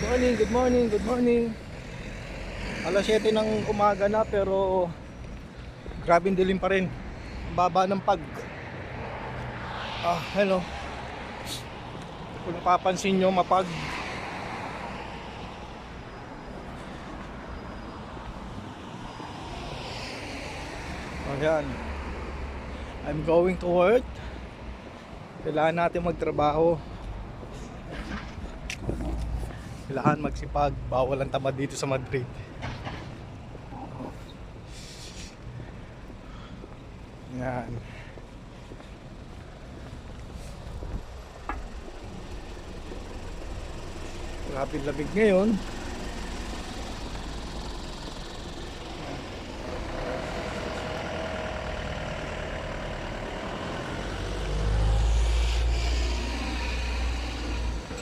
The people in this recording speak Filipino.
morning, good morning, good morning. Alas 7 ng umaga na pero grabing dilim pa rin. Baba ng pag. Ah, hello. Kung napapansin nyo, mapag. Ayan. I'm going to work. Kailangan natin magtrabaho. Kailangan magsipag. Bawal ang tamad dito sa Madrid. Yan. Grabe lamig ngayon.